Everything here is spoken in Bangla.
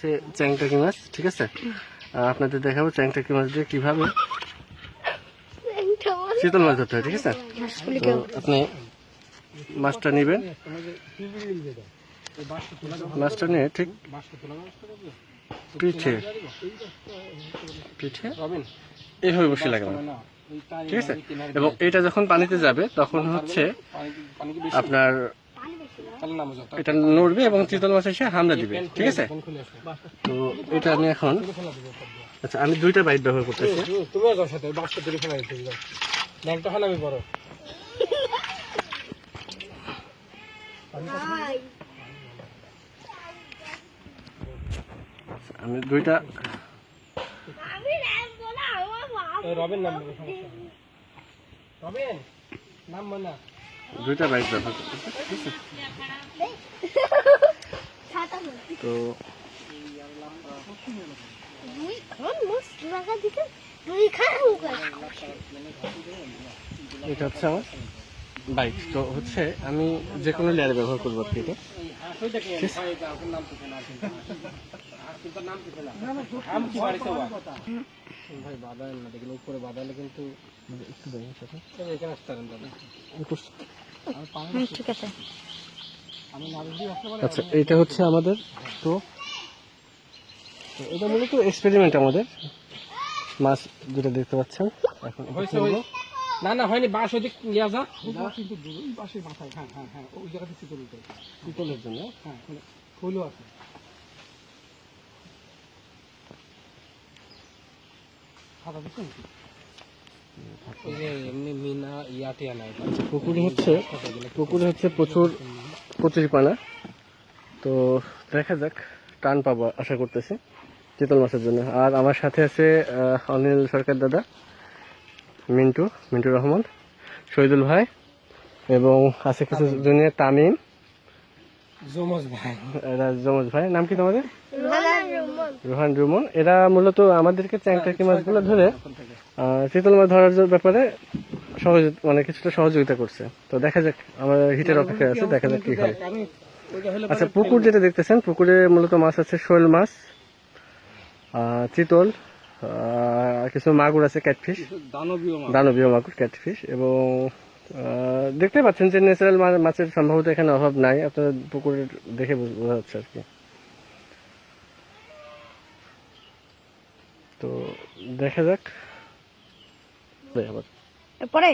হচ্ছে চ্যাংটাকি মাছ ঠিক আছে? আর আপনাদের দেখাবো চ্যাংটাকি মাছ দিয়ে কীভাবে শীতল মাছ ধরতে হয় ঠিক আছে? তো আপনি মাছটা নেবেন। মাছটা নিয়ে ঠিক পিঠে। পিঠে? এইভাবে বসে লাগাবেন। ঠিক আছে? এবং এটা যখন পানিতে যাবে তখন হচ্ছে আপনার এটা নড়বে এবং চিতল মাছ এসে হামলা দিবে ঠিক আছে? তো এটা আমি এখন আচ্ছা আমি দুইটা বাইট ব্যবহার করতেছি। তুমিও যাও সাথে বাসটা তুলে ফেলা দিতে যাও। ব্যাগটা হয় আমি বড়। আমি দুইটা রবিন নাম রবিন নাম মানা দুইটা বাইট ব্যবহার করতেছি ঠিক আছে তো এটা হচ্ছে আমার বাইক তো হচ্ছে আমি যে কোনো লেয়ারে ব্যবহার করব আর কি এটা ভাই বাদাল না দেখলে উপরে বাদালে কিন্তু একটু দেখেন সাথে। এখানে আসতে পারেন দাদা। ঠিক আছে। আমি নারী দিয়ে আসতে পারি। আচ্ছা এটা হচ্ছে আমাদের তো তো এটা মূলত এক্সপেরিমেন্ট আমাদের। মাছ যেটা দেখতে পাচ্ছেন এখন। না না হয়নি বাস ওদিক নিয়ে যা কিন্তু ওই পাশে মাথায়। হ্যাঁ হ্যাঁ হ্যাঁ ওই জায়গাতে চিতল উঠে শীতলের জন্য? হ্যাঁ ফুলও আছে। খাতা দিচ্ছেন পুকুরে হচ্ছে পুকুরে হচ্ছে প্রচুর কচুরিপানা তো দেখা যাক টান পাবো আশা করতেছি চিতল মাছের জন্য। আর আমার সাথে আছে অনিল সরকার দাদা মিন্টু মিন্টু রহমান শহীদুল ভাই এবং আছে কিছু জুনিয়র তামিম। জমজ ভাই। এরা জমজ ভাই নাম কি তোমাদের? রোহান রুমন। এরা মূলত আমাদেরকে চ্যাংটাকি মাছগুলো ধরে চিতল মাছ ধরার ব্যাপারে সহজ মানে কিছুটা সহযোগিতা করছে। তো দেখা যাক আমার হিটের অপেক্ষায় আছে দেখা যাক কি হয়। আচ্ছা পুকুর যেটা দেখতেছেন পুকুরে মূলত মাছ আছে শোল মাছ চিতল কিছু মাগুর আছে ক্যাটফিশ দানবীয় মাগুর। ক্যাটফিশ এবং দেখতে পাচ্ছেন যে ন্যাচারাল মাছের সম্ভবত এখানে অভাব নাই আপনার পুকুরে দেখে বোঝা যাচ্ছে আর কি। তো দেখা যাক আবার এরপরে?